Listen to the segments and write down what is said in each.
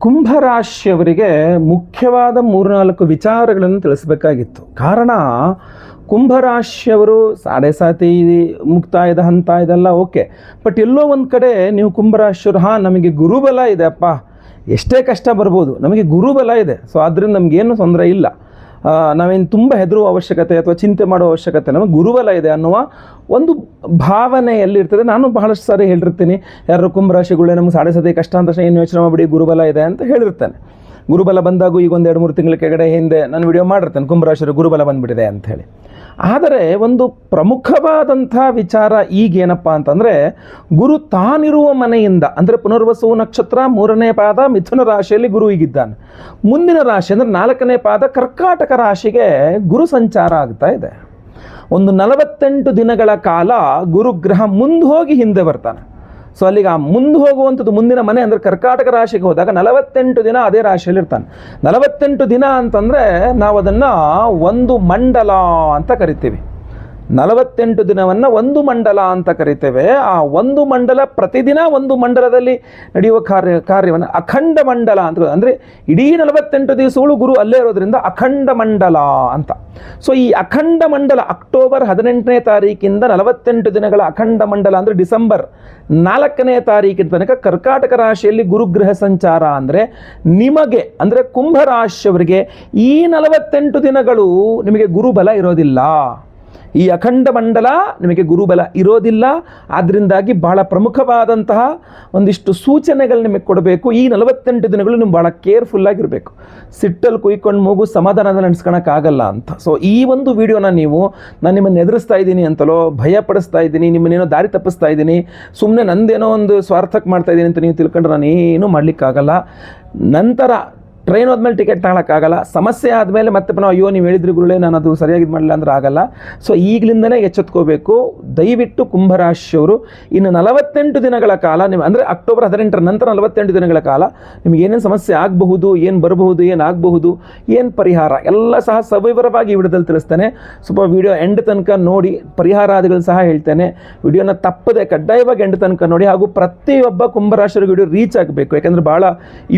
ಕುಂಭರಾಶಿಯವರಿಗೆ ಮುಖ್ಯವಾದ ಮೂರ್ನಾಲ್ಕು ವಿಚಾರಗಳನ್ನು ತಿಳಿಸಬೇಕಾಗಿತ್ತು. ಕಾರಣ, ಕುಂಭರಾಶಿಯವರು ಸಾಡೆ ಸಾತಿ ಮುಕ್ತಾಯದ ಹಂತ ಇದೆಲ್ಲ ಓಕೆ. ಬಟ್ ಎಲ್ಲೋ ಒಂದು ಕಡೆ ನೀವು ಕುಂಭರಾಶಿಯವರು, ಹಾಂ, ನಮಗೆ ಗುರುಬಲ ಇದೆ ಅಪ್ಪ. ಎಷ್ಟೇ ಕಷ್ಟ ಬರ್ಬೋದು, ನಮಗೆ ಗುರುಬಲ ಇದೆ. ಸೊ ಆದ್ದರಿಂದ ನಮಗೇನು ತೊಂದರೆ ಇಲ್ಲ. ನಾವೇನು ತುಂಬ ಹೆದರುವ ಅವಶ್ಯಕತೆ ಅಥವಾ ಚಿಂತೆ ಮಾಡೋ ಅವಶ್ಯಕತೆ ನಮಗೆ ಗುರುಬಲ ಇದೆ ಅನ್ನುವ ಒಂದು ಭಾವನೆ ಎಲ್ಲಿರ್ತದೆ ನಾನು ಬಹಳಷ್ಟು ಸಾರಿ ಹೇಳಿರ್ತೀನಿ. ಯಾರು ಕುಂಭರಾಶಿಗಳೇ ನಮ್ಗೆ ಸಾಡೆ ಕಷ್ಟ ಅಂತ ಏನು ಯೋಚನೆ ಮಾಡಿಬಿಡಿ, ಗುರುಬಲ ಇದೆ ಅಂತ ಹೇಳಿರ್ತಾನೆ. ಗುರುಬಲ ಬಂದಾಗೂ ಈಗ ಒಂದು ಎರಡು ಮೂರು ತಿಂಗಳ ಕೆಳಗಡೆ ಹಿಂದೆ ನಾನು ವಿಡಿಯೋ ಮಾಡಿರ್ತೇನೆ. ಕುಂಭರಾಶಿಯರು ಗುರುಬಲ ಬಂದ್ಬಿಟ್ಟಿದೆ ಅಂತ ಹೇಳಿ. ಆದರೆ ಒಂದು ಪ್ರಮುಖವಾದಂಥ ವಿಚಾರ ಈಗೇನಪ್ಪ ಅಂತಂದರೆ, ಗುರು ತಾನಿರುವ ಮನೆಯಿಂದ, ಅಂದರೆ ಪುನರ್ವಸು ನಕ್ಷತ್ರ ಮೂರನೇ ಪಾದ ಮಿಥುನ ರಾಶಿಯಲ್ಲಿ ಗುರು ಈಗಿದ್ದಾನೆ. ಮುಂದಿನ ರಾಶಿ ಅಂದರೆ ನಾಲ್ಕನೇ ಪಾದ ಕರ್ಕಾಟಕ ರಾಶಿಗೆ ಗುರು ಸಂಚಾರ ಆಗ್ತಾ ಇದೆ. ಒಂದು ನಲವತ್ತೆಂಟು ದಿನಗಳ ಕಾಲ ಗುರುಗ್ರಹ ಮುಂದೆ ಹೋಗಿ ಹಿಂದೆ ಬರ್ತಾನೆ. ಸೊ ಅಲ್ಲಿಗೆ ಆ ಮುಂದೆ ಹೋಗುವಂಥದ್ದು ಮುಂದಿನ ಮನೆ ಅಂದರೆ ಕರ್ಕಾಟಕ ರಾಶಿಗೆ ಹೋದಾಗ ನಲವತ್ತೆಂಟು ದಿನ ಅದೇ ರಾಶಿಯಲ್ಲಿ ಇರ್ತಾನೆ. ನಲವತ್ತೆಂಟು ದಿನ ಅಂತಂದರೆ ನಾವು ಅದನ್ನು ಒಂದು ಮಂಡಲ ಅಂತ ಕರಿತೀವಿ. ನಲವತ್ತೆಂಟು ದಿನವನ್ನು ಒಂದು ಮಂಡಲ ಅಂತ ಕರಿತೇವೆ. ಆ ಒಂದು ಮಂಡಲ ಪ್ರತಿದಿನ ಒಂದು ಮಂಡಲದಲ್ಲಿ ನಡೆಯುವ ಕಾರ್ಯ, ಕಾರ್ಯವನ್ನು ಅಖಂಡ ಮಂಡಲ ಅಂತ ಅಂದರೆ ಇಡೀ ನಲವತ್ತೆಂಟು ದಿವಸಗಳು ಗುರು ಅಲ್ಲೇ ಇರೋದ್ರಿಂದ ಅಖಂಡ ಮಂಡಲ ಅಂತ. ಸೊ ಈ ಅಖಂಡ ಮಂಡಲ ಅಕ್ಟೋಬರ್ ಹದಿನೆಂಟನೇ ತಾರೀಕಿಂದ ನಲವತ್ತೆಂಟು ದಿನಗಳ ಅಖಂಡ ಮಂಡಲ ಅಂದರೆ ಡಿಸೆಂಬರ್ ನಾಲ್ಕನೇ ತಾರೀಕಿನ ತನಕ ಕರ್ಕಾಟಕ ರಾಶಿಯಲ್ಲಿ ಗುರುಗೃಹ ಸಂಚಾರ ಅಂದರೆ ನಿಮಗೆ ಅಂದರೆ ಕುಂಭರಾಶಿಯವರಿಗೆ ಈ ನಲವತ್ತೆಂಟು ದಿನಗಳು ನಿಮಗೆ ಗುರುಬಲ ಇರೋದಿಲ್ಲ. ಈ ಅಖಂಡ ಮಂಡಲ ನಿಮಗೆ ಗುರುಬಲ ಇರೋದಿಲ್ಲ. ಆದ್ದರಿಂದಾಗಿ ಬಹಳ ಪ್ರಮುಖವಾದಂತಹ ಒಂದಿಷ್ಟು ಸೂಚನೆಗಳು ನಿಮಗೆ ಕೊಡಬೇಕು. ಈ ನಲವತ್ತೆಂಟು ದಿನಗಳು ನೀವು ಭಾಳ ಕೇರ್ಫುಲ್ಲಾಗಿರಬೇಕು ಸಿಟ್ಟಲ್ಲಿ ಕುಯ್ಕೊಂಡು ಮೂಗು ಸಮಾಧಾನದ ನಡೆಸ್ಕೊಳಕ್ಕಾಗಲ್ಲ ಅಂತ. ಸೊ ಈ ಒಂದು ವಿಡಿಯೋನ ನೀವು ನಾನು ನಿಮ್ಮನ್ನು ಎದುರಿಸ್ತಾ ಇದ್ದೀನಿ ಅಂತಲೋ ಭಯ ಪಡಿಸ್ತಾ ಇದ್ದೀನಿ, ನಿಮ್ಮನ್ನೇನೋ ದಾರಿ ತಪ್ಪಿಸ್ತಾ ಇದ್ದೀನಿ ಸುಮ್ಮನೆ ನಂದೇನೋ ಒಂದು ಸ್ವಾರ್ಥಕ್ಕೆ ಮಾಡ್ತಾ ಇದ್ದೀನಿ ಅಂತ ನೀವು ತಿಳ್ಕೊಂಡ್ರೆ ನಾನೇನು ಮಾಡಲಿಕ್ಕಾಗಲ್ಲ. ನಂತರ ಟ್ರೈನ್ ಹೋದ್ಮೇಲೆ ಟಿಕೆಟ್ ತಗೊಳಕ್ಕಾಗಲ್ಲ ಸಮಸ್ಯೆ ಆದಮೇಲೆ ಮತ್ತೆ ನಾವು ಅಯ್ಯೋ, ನೀವು ಹೇಳಿದ್ರಿ ಗುರುಳೆ ನಾನು ಅದು ಸರಿಯಾಗಿ ಮಾಡಲಿಲ್ಲ ಅಂದ್ರೆ ಆಗಲ್ಲ. ಸೊ ಈಗಲಿಂದನೇ ಎಚ್ಚೆತ್ಕೋಬೇಕು. ದಯವಿಟ್ಟು ಕುಂಭರಾಶಿಯವರು, ಇನ್ನು ನಲವತ್ತೆಂಟು ದಿನಗಳ ಕಾಲ ನೀವು ಅಂದರೆ ಅಕ್ಟೋಬರ್ ಹದಿನೆಂಟರ ನಂತರ ನಲವತ್ತೆಂಟು ದಿನಗಳ ಕಾಲ, ನಿಮ್ಗೆ ಏನೇನು ಸಮಸ್ಯೆ ಆಗಬಹುದು, ಏನು ಬರಬಹುದು, ಏನು ಆಗಬಹುದು, ಏನು ಪರಿಹಾರ, ಎಲ್ಲ ಸಹ ಸವಿವರವಾಗಿ ವಿಡಿಯೋದಲ್ಲಿ ತಿಳಿಸ್ತೇನೆ. ಸ್ವಲ್ಪ ವಿಡಿಯೋ ಎಂಡ್ ತನಕ ನೋಡಿ, ಪರಿಹಾರಾದಿಗಳು ಸಹ ಹೇಳ್ತೇನೆ. ವಿಡಿಯೋನ ತಪ್ಪದೆ, ಕಡ್ಡಾಯವಾಗಿ ಎಂಡ್ ತನಕ ನೋಡಿ, ಹಾಗೂ ಪ್ರತಿಯೊಬ್ಬ ಕುಂಭರಾಶಿಯವರಿಗೆ ವಿಡಿಯೋ ರೀಚ್ ಆಗಬೇಕು. ಯಾಕಂದರೆ ಭಾಳ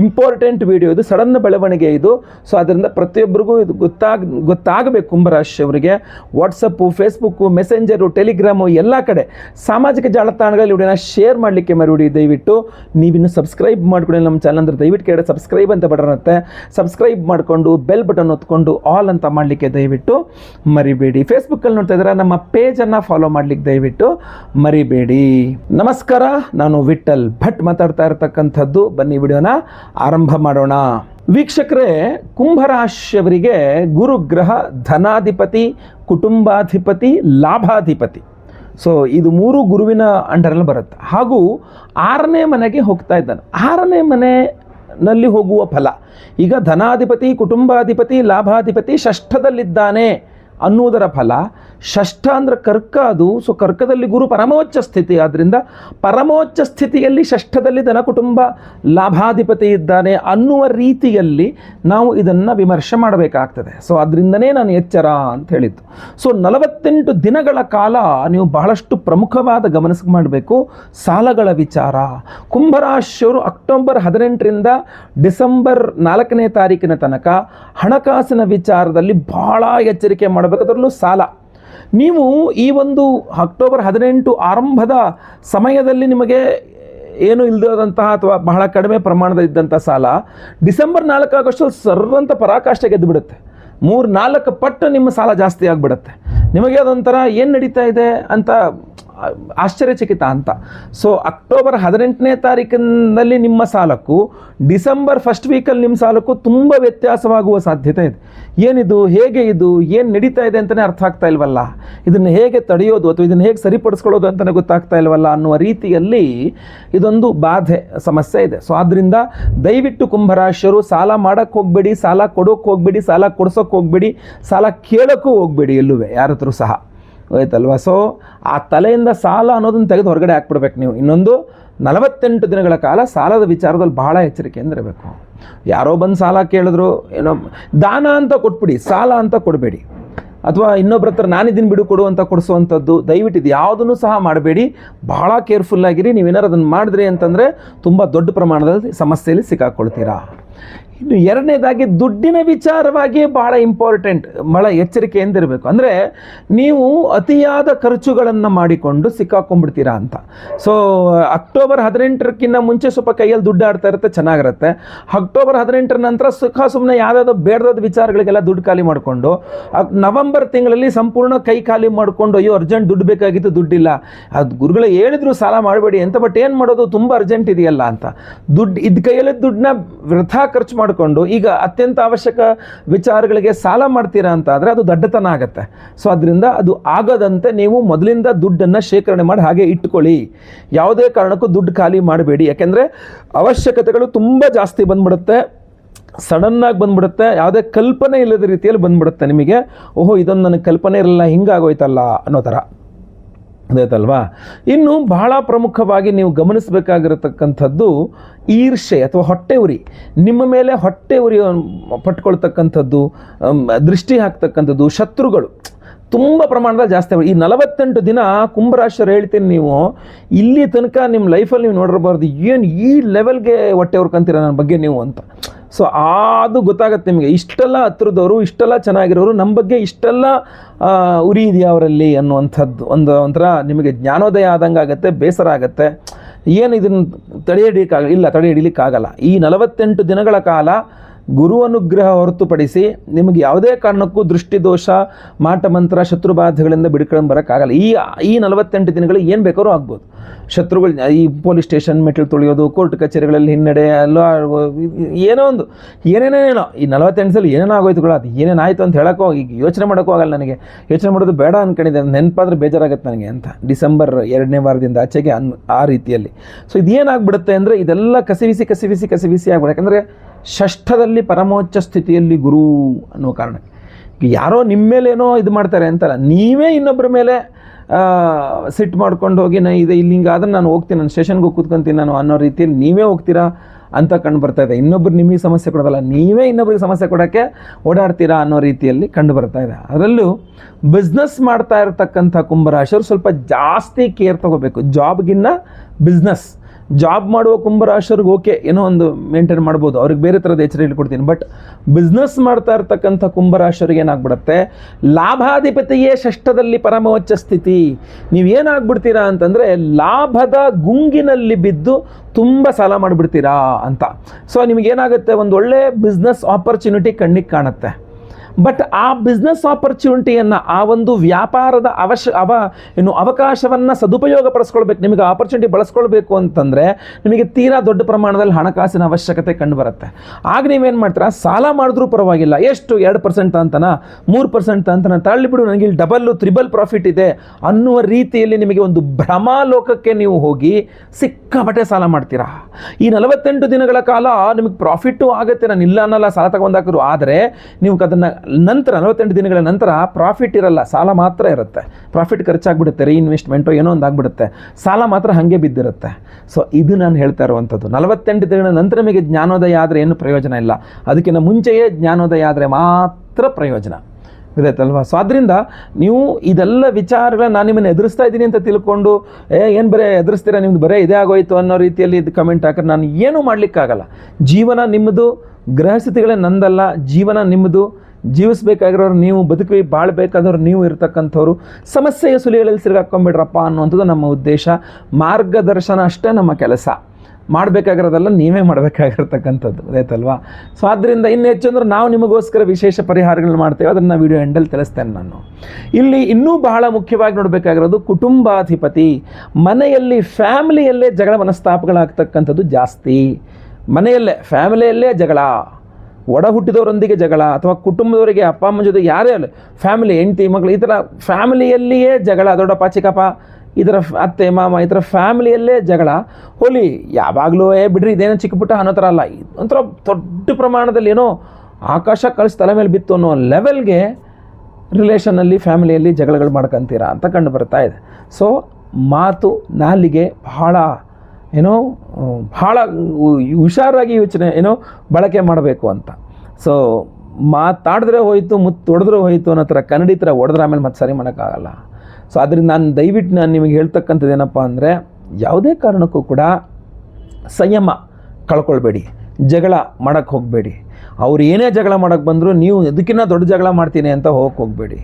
ಇಂಪಾರ್ಟೆಂಟ್ ವಿಡಿಯೋ ಇದು. ಸಡನ್ ಬೆಳವಣಿಗೆ ಇದು. ಸೊ ಅದರಿಂದ ಪ್ರತಿಯೊಬ್ಬರಿಗೂ ಇದು ಗೊತ್ತಾಗ, ಗೊತ್ತಾಗಬೇಕು ಕುಂಭರಾಶಿಯವರಿಗೆ. ವಾಟ್ಸಪ್ಪು ಫೇಸ್ಬುಕ್ಕು ಮೆಸೆಂಜರು ಟೆಲಿಗ್ರಾಮು ಎಲ್ಲ ಕಡೆ ಸಾಮಾಜಿಕ ಜಾಲತಾಣಗಳಲ್ಲಿ ವಿಡಿಯೋನ ಶೇರ್ ಮಾಡಲಿಕ್ಕೆ ಮರಿಬಿಡಿ ದಯವಿಟ್ಟು. ನೀವಿನ್ನು ಸಬ್ಸ್ಕ್ರೈಬ್ ಮಾಡ್ಕೊಳ್ಳಿ ನಮ್ಮ ಚಾನಲ್ ಅಂದರೆ ದಯವಿಟ್ಟು ಕೇಳಿ ಸಬ್ಸ್ಕ್ರೈಬ್ ಅಂತ ಬಟರುತ್ತೆ ಸಬ್ಸ್ಕ್ರೈಬ್ ಮಾಡಿಕೊಂಡು ಬೆಲ್ ಬಟನ್ ಒತ್ಕೊಂಡು ಆಲ್ ಅಂತ ಮಾಡಲಿಕ್ಕೆ ದಯವಿಟ್ಟು ಮರಿಬೇಡಿ. ಫೇಸ್ಬುಕ್ಕಲ್ಲಿ ನೋಡ್ತಾ ಇದ್ದೀರಾ, ನಮ್ಮ ಪೇಜನ್ನು ಫಾಲೋ ಮಾಡಲಿಕ್ಕೆ ದಯವಿಟ್ಟು ಮರಿಬೇಡಿ. ನಮಸ್ಕಾರ, ನಾನು ವಿಠಲ್ ಭಟ್ ಮಾತಾಡ್ತಾ ಇರತಕ್ಕಂಥದ್ದು. ಬನ್ನಿ ವಿಡಿಯೋನ ಆರಂಭ ಮಾಡೋಣ. ವೀಕ್ಷಕರೇ, ಕುಂಭರಾಶಿಯವರಿಗೆ ಗುರುಗ್ರಹ, ಧನಾಧಿಪತಿ, ಕುಟುಂಬಾಧಿಪತಿ, ಲಾಭಾಧಿಪತಿ. ಸೊ ಇದು ಮೂರು ಗುರುವಿನ ಅಂಡರಲ್ಲಿ ಬರುತ್ತೆ. ಹಾಗೂ ಆರನೇ ಮನೆಗೆ ಹೋಗ್ತಾ ಇದ್ದಾನೆ. ಆರನೇ ಮನೆಯಲ್ಲಿ ಹೋಗುವ ಫಲ. ಈಗ ಧನಾಧಿಪತಿ, ಕುಟುಂಬಾಧಿಪತಿ, ಲಾಭಾಧಿಪತಿ ಷಷ್ಠದಲ್ಲಿದ್ದಾನೆ ಅನ್ನುವುದರ ಫಲ. ಷಷ್ಠ ಅಂದರೆ ಕರ್ಕ ಅದು. ಸೊ ಕರ್ಕದಲ್ಲಿ ಗುರು ಪರಮೋಚ್ಚ ಸ್ಥಿತಿ. ಆದ್ದರಿಂದ ಪರಮೋಚ್ಚ ಸ್ಥಿತಿಯಲ್ಲಿ ಷಷ್ಠದಲ್ಲಿ ಧನ ಕುಟುಂಬ ಲಾಭಾಧಿಪತಿ ಇದ್ದಾನೆ ಅನ್ನುವ ರೀತಿಯಲ್ಲಿ ನಾವು ಇದನ್ನು ವಿಮರ್ಶೆ ಮಾಡಬೇಕಾಗ್ತದೆ. ಸೊ ಅದರಿಂದನೇ ನಾನು ಎಚ್ಚರ ಅಂತ ಹೇಳಿದ್ದು. ಸೊ ನಲವತ್ತೆಂಟು ದಿನಗಳ ಕಾಲ ನೀವು ಬಹಳಷ್ಟು ಪ್ರಮುಖವಾದ ಗಮನ ಮಾಡಬೇಕು. ಸಾಲಗಳ ವಿಚಾರ. ಕುಂಭರಾಶಿಯವರು ಅಕ್ಟೋಬರ್ ಹದಿನೆಂಟರಿಂದ ಡಿಸೆಂಬರ್ ನಾಲ್ಕನೇ ತಾರೀಕಿನ ತನಕ ಹಣಕಾಸಿನ ವಿಚಾರದಲ್ಲಿ ಬಹಳ ಎಚ್ಚರಿಕೆ ಮಾಡಬೇಕು. ಸಾಲ. ನೀವು ಈ ಒಂದು ಅಕ್ಟೋಬರ್ ಹದಿನೆಂಟು ಆರಂಭದ ಸಮಯದಲ್ಲಿ ನಿಮಗೆ ಏನು ಇಲ್ಲದಂತಹ ಅಥವಾ ಬಹಳ ಕಡಿಮೆ ಪ್ರಮಾಣದ ಇದ್ದಂಥ ಸಾಲ, ಡಿಸೆಂಬರ್ ನಾಲ್ಕು ಆಗಸ್ಟಲ್ಲಿ ಸರ್ವಂತ ಪರಾಕಾಷ್ಠೆ ಗೆದ್ದು ಬಿಡುತ್ತೆ. ಮೂರು ನಾಲ್ಕು ಪಟ್ಟು ನಿಮ್ಮ ಸಾಲ ಜಾಸ್ತಿ ಆಗಿಬಿಡುತ್ತೆ. ನಿಮಗೆ ಅದೊಂಥರ ಏನು ನಡೀತಾ ಇದೆ ಅಂತ ಆಶ್ಚರ್ಯಚಕಿತ ಅಂತ. ಸೊ ಅಕ್ಟೋಬರ್ ಹದಿನೆಂಟನೇ ತಾರೀಕಿನಲ್ಲಿ ನಿಮ್ಮ ಸಾಲಕ್ಕೂ ಡಿಸೆಂಬರ್ ಫಸ್ಟ್ ವೀಕಲ್ಲಿ ನಿಮ್ಮ ಸಾಲಕ್ಕೂ ತುಂಬ ವ್ಯತ್ಯಾಸವಾಗುವ ಸಾಧ್ಯತೆ ಇದೆ. ಏನಿದು, ಹೇಗೆ ಇದು, ಏನು ನಡೀತಾ ಇದೆ ಅಂತಲೇ ಅರ್ಥ ಆಗ್ತಾ ಇಲ್ವಲ್ಲ? ಇದನ್ನು ಹೇಗೆ ತಡೆಯೋದು ಅಥವಾ ಇದನ್ನು ಹೇಗೆ ಸರಿಪಡಿಸ್ಕೊಳ್ಳೋದು ಅಂತಲೇ ಗೊತ್ತಾಗ್ತಾ ಇಲ್ವಲ್ಲ ಅನ್ನುವ ರೀತಿಯಲ್ಲಿ ಇದೊಂದು ಬಾಧೆ, ಸಮಸ್ಯೆ ಇದೆ. ಸೊ ಆದ್ದರಿಂದ ದಯವಿಟ್ಟು ಕುಂಭರಾಶಿಯರು, ಸಾಲ ಮಾಡೋಕ್ಕೆ ಹೋಗಬೇಡಿ, ಸಾಲ ಕೊಡೋಕ್ಕೆ ಹೋಗಬೇಡಿ, ಸಾಲ ಕೊಡ್ಸೋಕ್ಕೆ ಹೋಗಬೇಡಿ, ಸಾಲ ಕೇಳೋಕ್ಕೂ ಹೋಗಬೇಡಿ ಎಲ್ಲುವೆ, ಯಾರತ್ರೂ ಸಹ. ಆಯ್ತಲ್ವಾ ಸೊ ಆ ತಲೆಯಿಂದ ಸಾಲ ಅನ್ನೋದನ್ನು ತೆಗೆದು ಹೊರಗಡೆ ಹಾಕ್ಬಿಡ್ಬೇಕು ನೀವು. ಇನ್ನೊಂದು, ನಲವತ್ತೆಂಟು ದಿನಗಳ ಕಾಲ ಸಾಲದ ವಿಚಾರದಲ್ಲಿ ಬಹಳ ಎಚ್ಚರಿಕೆಯಿಂದ ಇರಬೇಕು. ಯಾರೋ ಬಂದು ಸಾಲ ಕೇಳಿದ್ರು, ಏನೋ, ದಾನ ಅಂತ ಕೊಟ್ಬಿಡಿ, ಸಾಲ ಅಂತ ಕೊಡಬೇಡಿ. ಅಥವಾ ಇನ್ನೊಬ್ಬರ ಹತ್ರ ನಾನಿದ್ದೀನಿ ಬಿಡು, ಕೊಡು ಅಂತ ಕೊಡಿಸುವಂಥದ್ದು, ದಯವಿಟ್ಟು ಇದು ಯಾವುದನ್ನು ಸಹ ಮಾಡಬೇಡಿ. ಭಾಳ ಕೇರ್ಫುಲ್ ಆಗಿರಿ. ನೀವೇನಾರು ಅದನ್ನು ಮಾಡಿದ್ರಿ ಅಂತಂದರೆ ತುಂಬ ದೊಡ್ಡ ಪ್ರಮಾಣದಲ್ಲಿ ಸಮಸ್ಯೆಯಲ್ಲಿ ಸಿಕ್ಕಾಕೊಳ್ತೀರಾ? ಇನ್ನು ಎರಡನೇದಾಗಿ ದುಡ್ಡಿನ ವಿಚಾರವಾಗಿ ಭಾಳ ಇಂಪಾರ್ಟೆಂಟ್ ಭಾಳ ಎಚ್ಚರಿಕೆಯಿಂದ ಇರಬೇಕು ಅಂದರೆ ನೀವು ಅತಿಯಾದ ಖರ್ಚುಗಳನ್ನು ಮಾಡಿಕೊಂಡು ಸಿಕ್ಕಾಕೊಂಡ್ಬಿಡ್ತೀರಾ ಅಂತ. ಸೊ ಅಕ್ಟೋಬರ್ ಹದಿನೆಂಟರಕ್ಕಿಂತ ಮುಂಚೆ ಸ್ವಲ್ಪ ಕೈಯಲ್ಲಿ ದುಡ್ಡು ಆಡ್ತಾ ಇರುತ್ತೆ, ಚೆನ್ನಾಗಿರುತ್ತೆ. ಅಕ್ಟೋಬರ್ ಹದಿನೆಂಟರ ನಂತರ ಸುಖ ಸುಮ್ಮನೆ ಯಾವುದಾದ್ರು ಬೇಡದಾದ ವಿಚಾರಗಳಿಗೆಲ್ಲ ದುಡ್ಡು ಖಾಲಿ ಮಾಡಿಕೊಂಡು ನವೆಂಬರ್ ತಿಂಗಳಲ್ಲಿ ಸಂಪೂರ್ಣ ಕೈ ಖಾಲಿ ಮಾಡಿಕೊಂಡು, ಅಯ್ಯೋ, ಅರ್ಜೆಂಟ್ ದುಡ್ಡು ಬೇಕಾಗಿತ್ತು, ದುಡ್ಡಿಲ್ಲ. ಅದು ಗುರುಗಳು ಹೇಳಿದ್ರು, ಸಾಲ ಮಾಡಬೇಡಿ ಅಂತ, ಬಟ್ ಏನು ಮಾಡೋದು, ತುಂಬ ಅರ್ಜೆಂಟ್ ಇದೆಯಲ್ಲ ಅಂತ. ದುಡ್ಡು ಇದ್ದ ಕೈಯಲ್ಲಿ ದುಡ್ಡನ್ನ ವೃಥಾ ಖರ್ಚು ಮಾಡಿಕೊಂಡು ಈಗ ಅತ್ಯಂತ ಅವಶ್ಯಕ ವಿಚಾರಗಳಿಗೆ ಸಾಲ ಮಾಡ್ತೀರಾ ಅಂತ ಆದರೆ ಅದು ದಡ್ಡತನ ಆಗುತ್ತೆ. ಸೊ ಅದರಿಂದ ಅದು ಆಗದಂತೆ ನೀವು ಮೊದಲಿಂದ ದುಡ್ಡನ್ನು ಶೇಖರಣೆ ಮಾಡಿ ಹಾಗೆ ಇಟ್ಕೊಳ್ಳಿ. ಯಾವುದೇ ಕಾರಣಕ್ಕೂ ದುಡ್ಡು ಖಾಲಿ ಮಾಡಬೇಡಿ. ಯಾಕೆಂದರೆ ಅವಶ್ಯಕತೆಗಳು ತುಂಬ ಜಾಸ್ತಿ ಬಂದ್ಬಿಡುತ್ತೆ. ಸಡನ್ನಾಗಿ ಬಂದ್ಬಿಡುತ್ತೆ. ಯಾವುದೇ ಕಲ್ಪನೆ ಇಲ್ಲದ ರೀತಿಯಲ್ಲಿ ಬಂದ್ಬಿಡುತ್ತೆ ನಿಮಗೆ. ಓಹೋ, ಇದೊಂದು ನನಗೆ ಕಲ್ಪನೆ ಇರಲಿಲ್ಲ, ಹಿಂಗಾಗೋಯ್ತಲ್ಲ ಅನ್ನೋ ಥರ. ಅದಾಯ್ತಲ್ವಾ ಇನ್ನು ಬಹಳ ಪ್ರಮುಖವಾಗಿ ನೀವು ಗಮನಿಸಬೇಕಾಗಿರತಕ್ಕಂಥದ್ದು ಈರ್ಷೆ ಅಥವಾ ಹೊಟ್ಟೆ ಉರಿ. ನಿಮ್ಮ ಮೇಲೆ ಹೊಟ್ಟೆ ಉರಿ ಪಟ್ಕೊಳ್ತಕ್ಕಂಥದ್ದು ದೃಷ್ಟಿ ಹಾಕ್ತಕ್ಕಂಥದ್ದು ಶತ್ರುಗಳು. ತುಂಬ ಪ್ರಮಾಣದಲ್ಲಿ ಜಾಸ್ತಿ ಈ ನಲವತ್ತೆಂಟು ದಿನ ಕುಂಭರಾಶಿಯರು ಹೇಳ್ತೀನಿ ನೀವು, ಇಲ್ಲಿ ತನಕ ನಿಮ್ಮ ಲೈಫಲ್ಲಿ ನೀವು ನೋಡಿರಬಾರ್ದು, ಏನು ಈ ಲೆವೆಲ್ಗೆ ಹೊಟ್ಟೆ ಹೊರ್ಕೊಂತೀರ ನನ್ನ ಬಗ್ಗೆ ನೀವು ಅಂತ. ಸೊ ಅದು ಗೊತ್ತಾಗತ್ತೆ ನಿಮಗೆ. ಇಷ್ಟೆಲ್ಲ ಹತ್ರದವರು, ಇಷ್ಟೆಲ್ಲ ಚೆನ್ನಾಗಿರೋರು ನಮ್ಮ ಬಗ್ಗೆ ಇಷ್ಟೆಲ್ಲ ಉರಿ ಇದೆಯಾ ಅವರಲ್ಲಿ ಅನ್ನುವಂಥದ್ದು. ಒಂದು ಒಂಥರ ನಿಮಗೆ ಜ್ಞಾನೋದಯ ಆದಂಗೆ ಆಗುತ್ತೆ, ಬೇಸರ ಆಗುತ್ತೆ. ಏನು ಇದನ್ನು ತಡೆ ಇಲ್ಲ ತಡೆ ಹಿಡಿಲಿಕ್ಕಾಗಲ್ಲ ಈ ನಲವತ್ತೆಂಟು ದಿನಗಳ ಕಾಲ ಗುರು ಅನುಗ್ರಹ ಹೊರತುಪಡಿಸಿ ನಿಮಗೆ ಯಾವುದೇ ಕಾರಣಕ್ಕೂ ದೃಷ್ಟಿದೋಷ ಮಾಟಮಂತ್ರ ಶತ್ರುಬಾಧೆಗಳಿಂದ ಬಿಡ್ಕೊಂಡು ಬರೋಕ್ಕಾಗಲ್ಲ. ಈ ಈ ನಲವತ್ತೆಂಟು ದಿನಗಳು ಏನು ಬೇಕಾದ್ರೂ ಆಗ್ಬೋದು. ಶತ್ರುಗಳು, ಈ ಪೊಲೀಸ್ ಸ್ಟೇಷನ್ ಮೆಟ್ಲು ತುಳಿಯೋದು, ಕೋರ್ಟ್ ಕಚೇರಿಗಳಲ್ಲಿ ಹಿನ್ನಡೆ ಅಲ್ಲೋ ಏನೋ ಒಂದು ಏನೇನೇನೋ ಈ ನಲವತ್ತೆಂಟು ಸಲ ಏನೇನೋ ಆಗೋಯ್ತು ಕೂಡ ಅದು ಏನೇನಾಯಿತು ಅಂತ ಹೇಳೋಕ್ಕೋ ಈಗ ಯೋಚನೆ ಮಾಡೋಕ್ಕೂ ಆಗಲ್ಲ ನನಗೆ. ಯೋಚನೆ ಮಾಡೋದು ಬೇಡ ಅಂದ್ಕೊಂಡಿದ್ದೆ ನೆನಪಾದ್ರೆ ಬೇಜಾರಾಗುತ್ತೆ ನನಗೆ ಅಂತ. ಡಿಸೆಂಬರ್ ಎರಡನೇ ವಾರದಿಂದ ಆಚೆಗೆ ಅನ್, ಆ ರೀತಿಯಲ್ಲಿ. ಸೊ ಇದೇನಾಗ್ಬಿಡುತ್ತೆ ಅಂದರೆ ಇದೆಲ್ಲ ಕಸಿವಿಸಿ ಕಸಿವಿಸಿ ಕಸಿವಿಸಿ ಆಗ್ಬಿಡುತ್ತೆ. ಯಾಕಂದರೆ ಷಷ್ಠದಲ್ಲಿ ಪರಮೋಚ್ಚ ಸ್ಥಿತಿಯಲ್ಲಿ ಗುರು ಅನ್ನೋ ಕಾರಣಕ್ಕೆ. ಯಾರೋ ನಿಮ್ಮ ಮೇಲೇನೋ ಇದು ಮಾಡ್ತಾರೆ ಅಂತಲ್ಲ ನೀವೇ ಇನ್ನೊಬ್ಬರ ಮೇಲೆ ಸಿಟ್ಟು ಮಾಡ್ಕೊಂಡು ಹೋಗಿ, ನಾ ಇದೆ, ಇಲ್ಲಿ ಹಿಂಗಾದ್ರೆ ನಾನು ಹೋಗ್ತೀನಿ, ನಾನು ಸ್ಟೇಷನ್ಗೆ ಕೂತ್ಕೊಂತೀನಿ ನಾನು ಅನ್ನೋ ರೀತಿಯಲ್ಲಿ ನೀವೇ ಹೋಗ್ತೀರಾ ಅಂತ ಕಂಡು ಬರ್ತಾ ಇದೆ. ಇನ್ನೊಬ್ರು ನಿಮಗೆ ಸಮಸ್ಯೆ ಕೊಡೋದಲ್ಲ, ನೀವೇ ಇನ್ನೊಬ್ರಿಗೆ ಸಮಸ್ಯೆ ಕೊಡೋಕ್ಕೆ ಓಡಾಡ್ತೀರಾ ಅನ್ನೋ ರೀತಿಯಲ್ಲಿ ಕಂಡು ಬರ್ತಾ ಇದೆ. ಅದರಲ್ಲೂ ಬಿಸ್ನೆಸ್ ಮಾಡ್ತಾ ಇರತಕ್ಕಂಥ ಕುಂಭರಾಶಿಯವರು ಸ್ವಲ್ಪ ಜಾಸ್ತಿ ಕೇರ್ ತಗೋಬೇಕು. ಜಾಬ್ಗಿನ್ನ ಬಿಸ್ನೆಸ್ ಜಾಬ್ ಮಾಡುವ ಕುಂಭರಾಶರಿಗೆ ಓಕೆ ಏನೋ ಒಂದು ಮೇಂಟೈನ್ ಮಾಡ್ಬೋದು. ಅವ್ರಿಗೆ ಬೇರೆ ಥರದ ಎಚ್ಚರ ಹೇಳ್ಕೊಡ್ತೀನಿ. ಬಟ್ ಬಿಸ್ನೆಸ್ ಮಾಡ್ತಾ ಇರ್ತಕ್ಕಂಥ ಕುಂಭರಾಶರಿಗೆ ಏನಾಗ್ಬಿಡುತ್ತೆ? ಲಾಭಾಧಿಪತಿಯೇ ಷಷ್ಠದಲ್ಲಿ ಪರಮವಚ್ಚ ಸ್ಥಿತಿ. ನೀವು ಏನಾಗ್ಬಿಡ್ತೀರಾ ಅಂತಂದರೆ ಲಾಭದ ಗುಂಗಿನಲ್ಲಿ ಬಿದ್ದು ತುಂಬ ಸಾಲ ಮಾಡಿಬಿಡ್ತೀರಾ ಅಂತ. ಸೊ ನಿಮಗೇನಾಗುತ್ತೆ? ಒಂದು ಒಳ್ಳೆ ಬಿಸ್ನೆಸ್ ಆಪರ್ಚುನಿಟಿ ಕಣ್ಣಿಗೆ ಕಾಣುತ್ತೆ. ಬಟ್ ಆ ಬಿಸ್ನೆಸ್ ಆಪರ್ಚುನಿಟಿಯನ್ನು ಆ ಒಂದು ವ್ಯಾಪಾರದ ಅವಶ್ಯ ಅವ, ಏನು ಅವಕಾಶವನ್ನು ಸದುಪಯೋಗ ಪಡಿಸ್ಕೊಳ್ಬೇಕು ನಿಮಗೆ ಆಪರ್ಚುನಿಟಿ ಬಳಸ್ಕೊಳ್ಬೇಕು ಅಂತಂದರೆ ನಿಮಗೆ ತೀರಾ ದೊಡ್ಡ ಪ್ರಮಾಣದಲ್ಲಿ ಹಣಕಾಸಿನ ಅವಶ್ಯಕತೆ ಕಂಡು ಬರುತ್ತೆ ಆಗ ನೀವೇನು ಮಾಡ್ತೀರಾ? ಸಾಲ ಮಾಡಿದ್ರೂ ಪರವಾಗಿಲ್ಲ. ಎಷ್ಟು? ಎರಡು ಪರ್ಸೆಂಟ್ ಅಂತನ? ಮೂರು ಪರ್ಸೆಂಟ್ ಅಂತನ? ತಳ್ಳಿಬಿಡು ನನಗೆ ಇಲ್ಲಿ ಡಬಲ್ಲು ತ್ರಿಬಲ್ ಪ್ರಾಫಿಟ್ ಇದೆ ಅನ್ನುವ ರೀತಿಯಲ್ಲಿ ನಿಮಗೆ ಒಂದು ಭ್ರಮಾಲೋಕಕ್ಕೆ ನೀವು ಹೋಗಿ ಸಿಕ್ಕಾಪಟ್ಟೆ ಸಾಲ ಮಾಡ್ತೀರಾ? ಈ ನಲವತ್ತೆಂಟು ದಿನಗಳ ಕಾಲ ನಿಮಗೆ ಪ್ರಾಫಿಟ್ಟು ಆಗುತ್ತೆ. ನಾನು ಇಲ್ಲ ಅನ್ನಲ್ಲ, ಸಾಲ ತಗೊಂಡಾಕರು. ಆದರೆ, ನೀವು ಅದನ್ನು ನಂತರ ನಲವತ್ತೆಂಟು ದಿನಗಳ ನಂತರ ಪ್ರಾಫಿಟ್ ಇರಲ್ಲ, ಸಾಲ ಮಾತ್ರ ಇರುತ್ತೆ. ಪ್ರಾಫಿಟ್ ಖರ್ಚಾಗ್ಬಿಡುತ್ತೆ ರೀಇನ್ವೆಸ್ಟ್ಮೆಂಟು ಏನೋ ಒಂದು ಆಗ್ಬಿಡುತ್ತೆ, ಸಾಲ ಮಾತ್ರ ಹಾಗೆ ಬಿದ್ದಿರುತ್ತೆ. ಸೊ ಇದು ನಾನು ಹೇಳ್ತಾ ಇರುವಂಥದ್ದು. ನಲವತ್ತೆಂಟು ದಿನಗಳ ನಂತರ ನಿಮಗೆ ಜ್ಞಾನೋದಯ ಆದರೆ ಏನು ಪ್ರಯೋಜನ ಇಲ್ಲ. ಅದಕ್ಕಿಂತ ಮುಂಚೆಯೇ ಜ್ಞಾನೋದಯ ಆದರೆ ಮಾತ್ರ ಪ್ರಯೋಜನ. ಗೊತ್ತಾಯ್ತಲ್ವಾ ಸೊ ಆದ್ದರಿಂದ ನೀವು ಇದೆಲ್ಲ ವಿಚಾರಗಳನ್ನ ನಾನು ನಿಮ್ಮನ್ನು ಎದುರಿಸ್ತಾ ಇದ್ದೀನಿ ಅಂತ ತಿಳ್ಕೊಂಡು, ಏ, ಏನು ಬರೀ, ಎದುರಿಸ್ತೀರಾ? ನಿಮ್ದು ಬರೇ ಇದೇ ಆಗೋಯ್ತು ಅನ್ನೋ ರೀತಿಯಲ್ಲಿ ಇದು ಕಮೆಂಟ್ ಹಾಕಿದ್ರೆ ನಾನು ಏನೂ ಮಾಡಲಿಕ್ಕಾಗಲ್ಲ. ಜೀವನ ನಿಮ್ಮದು ಗೃಹಸ್ಥಿತಿಗಳೇ ನಂದಲ್ಲ. ಜೀವನ ನಿಮ್ಮದು ಜೀವಿಸ್ಬೇಕಾಗಿರೋರು ನೀವು ಬದುಕಿ ಬಾಳ್ಬೇಕಾದವ್ರು ನೀವು ಇರ್ತಕ್ಕಂಥವ್ರು, ಸಮಸ್ಯೆಯ ಸುಲಿಗಳಲ್ಲಿ ಸಿರ್ಗಾಕೊಂಬಿಡ್ರಪ್ಪ ಅನ್ನುವಂಥದ್ದು ನಮ್ಮ ಉದ್ದೇಶ. ಮಾರ್ಗದರ್ಶನ ಅಷ್ಟೇ ನಮ್ಮ ಕೆಲಸ. ಮಾಡಬೇಕಾಗಿರೋದೆಲ್ಲ ನೀವೇ ಮಾಡಬೇಕಾಗಿರ್ತಕ್ಕಂಥದ್ದು, ಆಯ್ತಲ್ವಾ? ಸೊ ಆದ್ದರಿಂದ ಇನ್ನು ಹೆಚ್ಚು ಅಂದ್ರೆ ನಾವು ನಿಮಗೋಸ್ಕರ ವಿಶೇಷ ಪರಿಹಾರಗಳನ್ನ ಮಾಡ್ತೇವೆ. ಅದನ್ನು ವಿಡಿಯೋ ಎಂಡಲ್ಲಿ ತಿಳಿಸ್ತೇನೆ ನಾನು. ಇಲ್ಲಿ ಇನ್ನೂ ಬಹಳ ಮುಖ್ಯವಾಗಿ ನೋಡಬೇಕಾಗಿರೋದು ಕುಟುಂಬಾಧಿಪತಿ. ಮನೆಯಲ್ಲಿ, ಫ್ಯಾಮಿಲಿಯಲ್ಲೇ ಜಗಳ ಮನಸ್ತಾಪಗಳಾಗ್ತಕ್ಕಂಥದ್ದು ಜಾಸ್ತಿ. ಮನೆಯಲ್ಲೇ, ಫ್ಯಾಮಿಲಿಯಲ್ಲೇ ಜಗಳ. ಒಡ ಹುಟ್ಟಿದವರೊಂದಿಗೆ ಜಗಳ ಅಥವಾ ಕುಟುಂಬದವರಿಗೆ ಅಪ್ಪ ಅಮ್ಮ ಜೊತೆ ಯಾರೇ ಅಲ್ಲ ಫ್ಯಾಮಿಲಿ ಹೆಂಡತಿ ಮಕ್ಕಳು ಈ ಥರ ಫ್ಯಾಮಿಲಿಯಲ್ಲಿಯೇ ಜಗಳ ದೊಡ್ಡಪ್ಪ ಚಿಕ್ಕಪ್ಪ ಫ್- ಅತ್ತೆ, ಮಾಮ, ಈ ಥರ ಫ್ಯಾಮಿಲಿಯಲ್ಲೇ ಜಗಳ. ಹೋಲಿ, ಯಾವಾಗಲೂ, ಏ, ಬಿಡ್ರಿ, ಇದೇನೋ ಚಿಕ್ಕ ಪುಟ್ಟ ಅನ್ನೋ ಥರ ಅಲ್ಲ. ಒಂಥರ ದೊಡ್ಡ ಪ್ರಮಾಣದಲ್ಲಿ ಏನೋ ಆಕಾಶ ಕಳಿಸಿ ತಲೆ ಮೇಲೆ ಬಿತ್ತು ಅನ್ನೋ ಲೆವೆಲ್ಗೆ ರಿಲೇಷನಲ್ಲಿ ಫ್ಯಾಮಿಲಿಯಲ್ಲಿ ಜಗಳಗಳು ಮಾಡ್ಕೊಂತೀರಾ ಅಂತ ಕಂಡು ಬರ್ತಾ ಇದೆ. ಸೊ ಮಾತು ನಾಲಿಗೆ ಬಹಳ ಏನೋ ಭಾಳ ಹುಷಾರಾಗಿ ಯೋಚನೆ ಏನೋ ಬಳಕೆ ಮಾಡಬೇಕು ಅಂತ. ಸೊ ಮಾತಾಡಿದ್ರೆ ಹೋಯಿತು ಮುತ್ತು ಹೊಡೆದ್ರೆ ಹೋಯಿತು ಅನ್ನೋ ಥರ ಕನ್ನಡಿ ಥರ ಹೊಡೆದ್ರೆ ಆಮೇಲೆ ಮತ್ತೆ ಸರಿ ಮಾಡೋಕ್ಕಾಗಲ್ಲ. ಸೊ ಅದರಿಂದ ನಾನು ದಯವಿಟ್ಟು ನಾನು ನಿಮಗೆ ಹೇಳ್ತಕ್ಕಂಥದ್ದು ಏನಪ್ಪ ಅಂದರೆ, ಯಾವುದೇ ಕಾರಣಕ್ಕೂ ಕೂಡ ಸಂಯಮ ಕಳ್ಕೊಳ್ಬೇಡಿ, ಜಗಳ ಮಾಡೋಕ್ಕೆ ಹೋಗಬೇಡಿ. ಅವ್ರು ಏನೇ ಜಗಳ ಮಾಡೋಕ್ಕೆ ಬಂದರೂ ನೀವು ಅದಕ್ಕಿಂತ ದೊಡ್ಡ ಜಗಳ ಮಾಡ್ತೀನಿ ಅಂತ ಹೋಗಕ್ಕೆ ಹೋಗಬೇಡಿ.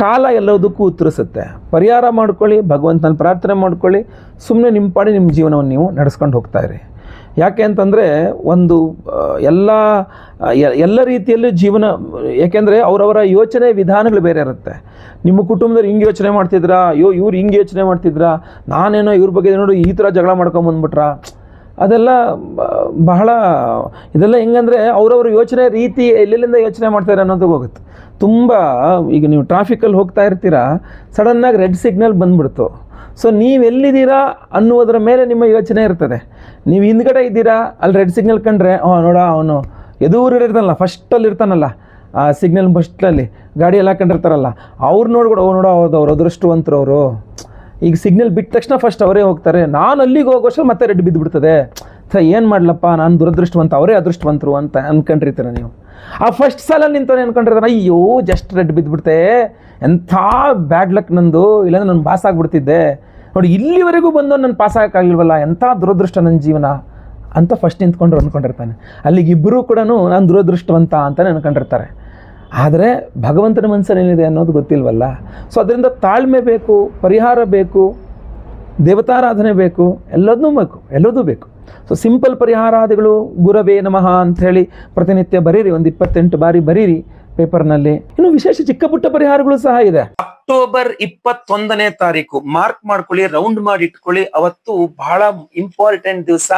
ಕಾಲ ಎಲ್ಲದಕ್ಕೂ ಉತ್ತರಿಸುತ್ತೆ. ಪರಿಹಾರ ಮಾಡ್ಕೊಳ್ಳಿ, ಭಗವಂತನ ಪ್ರಾರ್ಥನೆ ಮಾಡ್ಕೊಳ್ಳಿ ಸುಮ್ಮನೆ ನಿಮ್ಮ ಪಾಡಿ ನಿಮ್ಮ ಜೀವನವನ್ನು ನೀವು ನಡೆಸ್ಕೊಂಡು ಹೋಗ್ತಾ ಇರಿ. ಯಾಕೆ ಅಂತಂದರೆ ಒಂದು ಎಲ್ಲ ಎಲ್ಲ ರೀತಿಯಲ್ಲೂ ಜೀವನ, ಏಕೆಂದರೆ ಅವರವರ ಯೋಚನೆ ವಿಧಾನಗಳು ಬೇರೆ ಇರುತ್ತೆ. ನಿಮ್ಮ ಕುಟುಂಬದವ್ರು ಹಿಂಗೆ ಯೋಚನೆ ಮಾಡ್ತಿದ್ರಾ? ಅಯ್ಯೋ, ಇವ್ರು ಹಿಂಗೆ ಯೋಚನೆ ಮಾಡ್ತಿದ್ರಾ? ನಾನೇನೋ ಇವ್ರ ಬಗ್ಗೆ ನೋಡು, ಈ ಥರ ಜಗಳ ಮಾಡ್ಕೊಂಬಂದ್ಬಿಟ್ರಾ ಅದೆಲ್ಲ ಬಹಳ ಇದೆಲ್ಲ ಹೆಂಗಂದರೆ ಅವರವ್ರ ಯೋಚನೆ ರೀತಿ ಎಲ್ಲೆಲ್ಲಿಂದ ಯೋಚನೆ ಮಾಡ್ತಾರೆ ಅನ್ನೋದು ಹೋಗುತ್ತೆ. ತುಂಬ, ಈಗ ನೀವು ಟ್ರಾಫಿಕಲ್ಲಿ ಹೋಗ್ತಾ ಇರ್ತೀರಾ ಸಡನ್ನಾಗಿ ರೆಡ್ ಸಿಗ್ನಲ್ ಬಂದ್ಬಿಡ್ತು. ಸೊ ನೀವು ಎಲ್ಲಿದ್ದೀರಾ ಅನ್ನುವುದರ ಮೇಲೆ ನಿಮ್ಮ ಯೋಚನೆ ಇರ್ತದೆ. ನೀವು ಹಿಂದ್ಗಡೆ ಇದ್ದೀರಾ, ಅಲ್ಲಿ ರೆಡ್ ಸಿಗ್ನಲ್ ಕಂಡ್ರೆ ಹಾಂ ನೋಡ, ಅವನು ಎದುರು ಇರ್ತಾನಲ್ಲ ಫಸ್ಟಲ್ಲಿ ಇರ್ತಾನಲ್ಲ, ಆ ಸಿಗ್ನಲ್ ಫಸ್ಟಲ್ಲಿ ಗಾಡಿ ಎಲ್ಲ ಹಾಕೊಂಡಿರ್ತಾರಲ್ಲ ಅವ್ರು ನೋಡ್ಬಿಡು ಅವ್ರು ನೋಡೋ, ಹೌದು, ಅವ್ರು ಅದೃಷ್ಟವಂತರು ಅವರು. ಈಗ ಸಿಗ್ನಲ್ ಬಿಟ್ಟ ತಕ್ಷಣ ಫಸ್ಟ್ ಅವರೇ ಹೋಗ್ತಾರೆ. ನಾನು ಅಲ್ಲಿಗೆ ಹೋಗೋಷ್ಟು ಮತ್ತೆ ರೆಡ್ ಬಿದ್ದುಬಿಡ್ತದೆ ಸ ಏನು ಮಾಡಲಪ್ಪ, ನಾನು ದುರದೃಷ್ಟವಂತ, ಅವರೇ ಅದೃಷ್ಟವಂತರು ಅಂತ ಅಂದ್ಕೊಂಡಿರ್ತೀರ ನೀವು. ಆ ಫಸ್ಟ್ ಸಲ ನಿಂತವನು ಅನ್ಕೊಂಡಿರ್ತಾನೆ, ಅಯ್ಯೋ ಜಸ್ಟ್ ರೆಡ್ ಬಿದ್ದುಬಿಡ್ತೆ ಎಂಥ ಬ್ಯಾಡ್ ಲಕ್ ನಂದು. ಇಲ್ಲಾಂದ್ರೆ ನಾನು ಪಾಸ್ ಆಗಿಬಿಡ್ತಿದ್ದೆ. ನೋಡಿ, ಇಲ್ಲಿವರೆಗೂ ಬಂದು ನನ್ನ ಪಾಸ್ ಆಗಕ್ಕಾಗಿಲ್ವಲ್ಲ. ಎಂಥ ದುರದೃಷ್ಟ ನನ್ನ ಜೀವನ. ಅಂತ ಫಸ್ಟ್ ನಿಂತ್ಕೊಂಡು ಅಂದ್ಕೊಂಡಿರ್ತಾನೆ ಅಲ್ಲಿಗೆ ಇಬ್ಬರೂ ಕೂಡ ನಾನು ದುರದೃಷ್ಟವಂತ ಅಂತಲೇ ಅನ್ಕೊಂಡಿರ್ತಾರೆ. ಆದರೆ, ಭಗವಂತನ ಮನಸ್ಸಲ್ಲಿ ಏನಿದೆ ಅನ್ನೋದು ಗೊತ್ತಿಲ್ವಲ್ಲ. ಸೊ, ಅದರಿಂದ ತಾಳ್ಮೆ ಬೇಕು, ಪರಿಹಾರ ಬೇಕು. ದೇವತಾರಾಧನೆ ಬೇಕು, ಎಲ್ಲದನ್ನೂ ಬೇಕು, ಎಲ್ಲದೂ ಬೇಕು. ಸೊ ಸಿಂಪಲ್ ಪರಿಹಾರಾದಿಗಳು, ಗುರವೇ ನಮಃ ಹೇಳಿ ಪ್ರತಿನಿತ್ಯ ಬರೀರಿ, ಒಂದು ಇಪ್ಪತ್ತೆಂಟು ಬಾರಿ ಬರೀರಿ ಪೇಪರ್ನಲ್ಲಿ. ಇನ್ನು ವಿಶೇಷ ಚಿಕ್ಕ ಪುಟ್ಟ ಪರಿಹಾರಗಳು ಸಹ ಇದೆ. ಅಕ್ಟೋಬರ್ ಇಪ್ಪತ್ತೊಂದನೇ ತಾರೀಕು, ಮಾರ್ಕ್ ಮಾಡ್ಕೊಳ್ಳಿ, ರೌಂಡ್ ಮಾಡಿ ಇಟ್ಕೊಳ್ಳಿ. ಅವತ್ತು ಬಹಳ ಇಂಪಾರ್ಟೆಂಟ್ ದಿವಸ.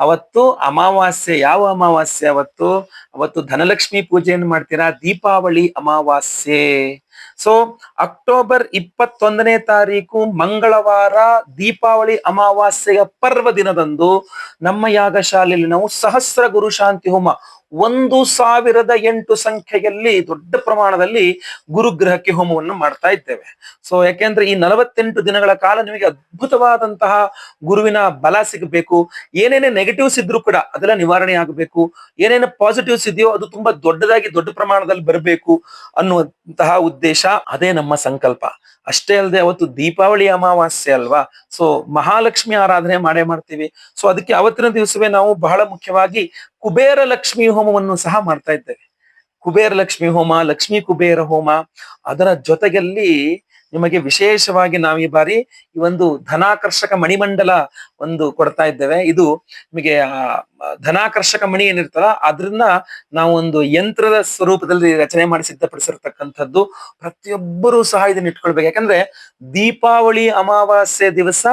ಅವತ್ತು ಅಮಾವಾಸ್ಯೆ, ಯಾವ ಅಮಾವಾಸ್ಯೆ ಅವತ್ತು? ಅವತ್ತು ಧನಲಕ್ಷ್ಮಿ ಪೂಜೆಯನ್ನು ಮಾಡ್ತೀರಾ? ದೀಪಾವಳಿ ಅಮಾವಾಸ್ಯೆ. ಸೊ ಅಕ್ಟೋಬರ್ ಇಪ್ಪತ್ತೊಂದನೇ ತಾರೀಕು ಮಂಗಳವಾರ ದೀಪಾವಳಿ ಅಮಾವಾಸ್ಯೆಯ ಪರ್ವ ದಿನದಂದು ನಮ್ಮ ಯಾಗಶಾಲೆಯಲ್ಲಿ ನಾವು ಸಹಸ್ರ ಗುರು ಶಾಂತಿ ಹೋಮ ಒಂದು ಸಾವಿರದ ಎಂಟು ಸಂಖ್ಯೆಯಲ್ಲಿ ದೊಡ್ಡ ಪ್ರಮಾಣದಲ್ಲಿ ಗುರುಗ್ರಹಕ್ಕೆ ಹೋಮವನ್ನು ಮಾಡ್ತಾ ಇದ್ದೇವೆ. ಸೊ ಯಾಕೆಂದ್ರೆ ಈ ನಲವತ್ತೆಂಟು ದಿನಗಳ ಕಾಲ ನಿಮಗೆ ಅದ್ಭುತವಾದಂತಹ ಗುರುವಿನ ಬಲ ಸಿಗಬೇಕು. ಏನೇನೇ ನೆಗೆಟಿವ್ಸ್ ಇದ್ರೂ ಕೂಡ ಅದೆಲ್ಲ ನಿವಾರಣೆ ಆಗಬೇಕು. ಏನೇನು ಪಾಸಿಟಿವ್ಸ್ ಇದೆಯೋ ಅದು ತುಂಬಾ ದೊಡ್ಡದಾಗಿ ದೊಡ್ಡ ಪ್ರಮಾಣದಲ್ಲಿ ಬರಬೇಕು ಅನ್ನುವಂತಹ ಉದ್ದೇಶ, ಅದೇ ನಮ್ಮ ಸಂಕಲ್ಪ. ಅಷ್ಟೇ ಅಲ್ಲದೆ ಅವತ್ತು ದೀಪಾವಳಿ ಅಮಾವಾಸ್ಯೆ ಅಲ್ವಾ? ಸೊ ಮಹಾಲಕ್ಷ್ಮಿ ಆರಾಧನೆ ಮಾಡೇ ಮಾಡ್ತೀವಿ. ಸೊ ಅದಕ್ಕೆ ಅವತ್ತಿನ ದಿವಸವೇ ನಾವು ಬಹಳ ಮುಖ್ಯವಾಗಿ ಕುಬೇರ ಲಕ್ಷ್ಮಿ ಹೋಮವನ್ನು ಸಹ ಮಾಡ್ತಾ ಇದ್ದೇವೆ. ಕುಬೇರ ಲಕ್ಷ್ಮಿ ಹೋಮ, ಲಕ್ಷ್ಮಿ ಕುಬೇರ ಹೋಮ, ಅದರ ಜೊತೆಗಲ್ಲಿ ನಿಮಗೆ ವಿಶೇಷವಾಗಿ ನಾವು ಈ ಬಾರಿ ಈ ಒಂದು ಧನಾಕರ್ಷಕ ಮಣಿಮಂಡಲ ಒಂದು ಕೊಡ್ತಾ ಇದ್ದೇವೆ. ಇದು ನಿಮಗೆ ಧನಾಕರ್ಷಕ ಮಣಿ ಏನಿರ್ತಲ್ಲ ಅದನ್ನ ನಾವು ಒಂದು ಯಂತ್ರದ ಸ್ವರೂಪದಲ್ಲಿ ರಚನೆ ಮಾಡಿ ಸಿದ್ಧಪಡಿಸಿರ್ತಕ್ಕಂಥದ್ದು. ಪ್ರತಿಯೊಬ್ಬರೂ ಸಹ ಇದನ್ನ ಇಟ್ಕೊಳ್ಬೇಕು. ಯಾಕಂದ್ರೆ ದೀಪಾವಳಿ, ಅಮಾವಾಸ್ಯೆ ದಿವಸ